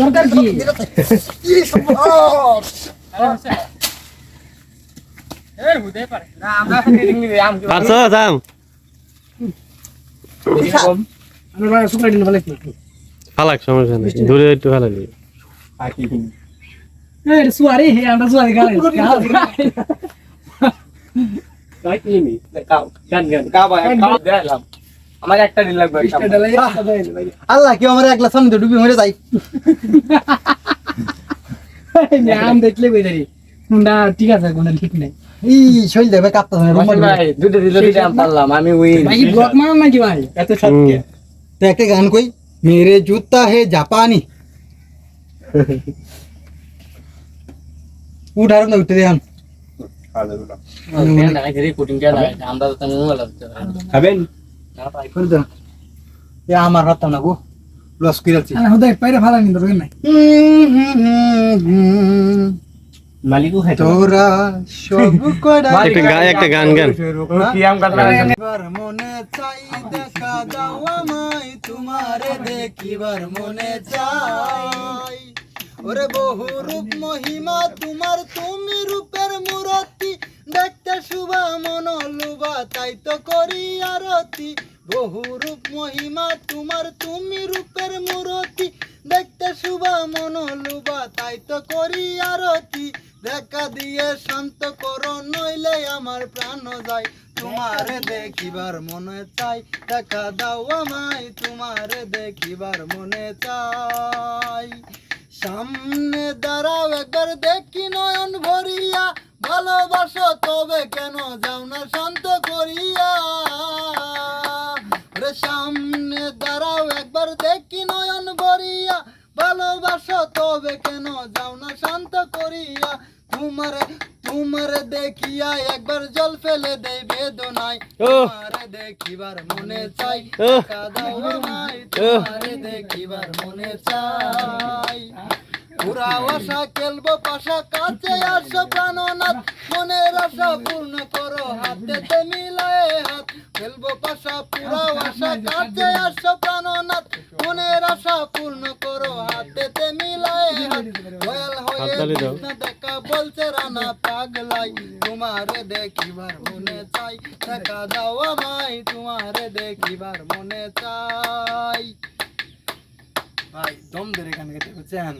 দরকার কি? পারছ একটু ফালাক সমস্যা নেই। দূরে একটু ফালালি সুয়ারি হে আমরা সুয়ারি গালে তাই কি নি কাও গান গান। কাও ভাই দিলাম আমার একটা দিন লাগবে আল্লাহ কি আমার একলা সামনে ডুবি মরে যাই। আম দেখলে কইতারি কোনটা ঠিক আছে কোনটা ঠিক নাই। একটা গান কই মেরে জুতা হে জাপানি। উঠার না উঠতে দেন ভালো খাবেন? না করে দেন। এ আমার হাত না গো। লস কইরাছি আরে হুদাই পাইরে ফালা নিন দরকার নাই। মালিকও খাইতো তোরা সব কড়া একটা গা- একটা গান গান। কি আম কাটলা এবার মনে চাই দেখা দাও আমায় তোমারে দেখিবার মনে চাই। ওরে বহু রূপ মহিমা তোমার তুমি দেখতে শুভা মন লুবা, তাই তো করি আরতি। বহু রূপ মহিমা তোমার, তুমি রূপের মূরতি। দেখতে শুভা মন লুবা, তাই তো করি আরতি। দেখা দিয়ে শান্ত করো, নইলে আমার প্রাণ যায়। তোমারে দেখিবার মনে চাই, দেখা দাও আমায়, তোমারে দেখিবার মনে চাই। সামনে দাঁড়াও, একবার দেখি নয়ন ভরিয়া। ভালোবাসো তবে কেন যাও না শান্ত করিয়া? রে সামনে দাঁড়াও একবার দেখি নয়ন ভরিয়া। ভালোবাসো তবে কেন যাও না শান্ত করিয়া? তোমারে তোমারে দেখিয়া একবার জল ফেলে দেই বেদনায়। তোমারে দেখিবার মনে চাই কাদাও আমায় তোমারে দেখিবার মনে চাই। পুরা আশা খেলব পাশা কাছে আসো প্রাণনাথ। মনের আশা পূর্ণ করো হাতেতে মিলায়ে হাত। খেলব পাশা পুরা আশা কাছে আসো প্রাণনাথ। মনের আশা পূর্ণ করো হাতেতে মিলায়ে হাত। দয়াল হয়ে দেখা বলছে রানা পাগলাই। তোমারে দেখিবার মনে চাই দেখা দাও আমায় তোমারে দেখিবার মনে চাই। ভাই দম ধরে গান গাইতে বুঝছেন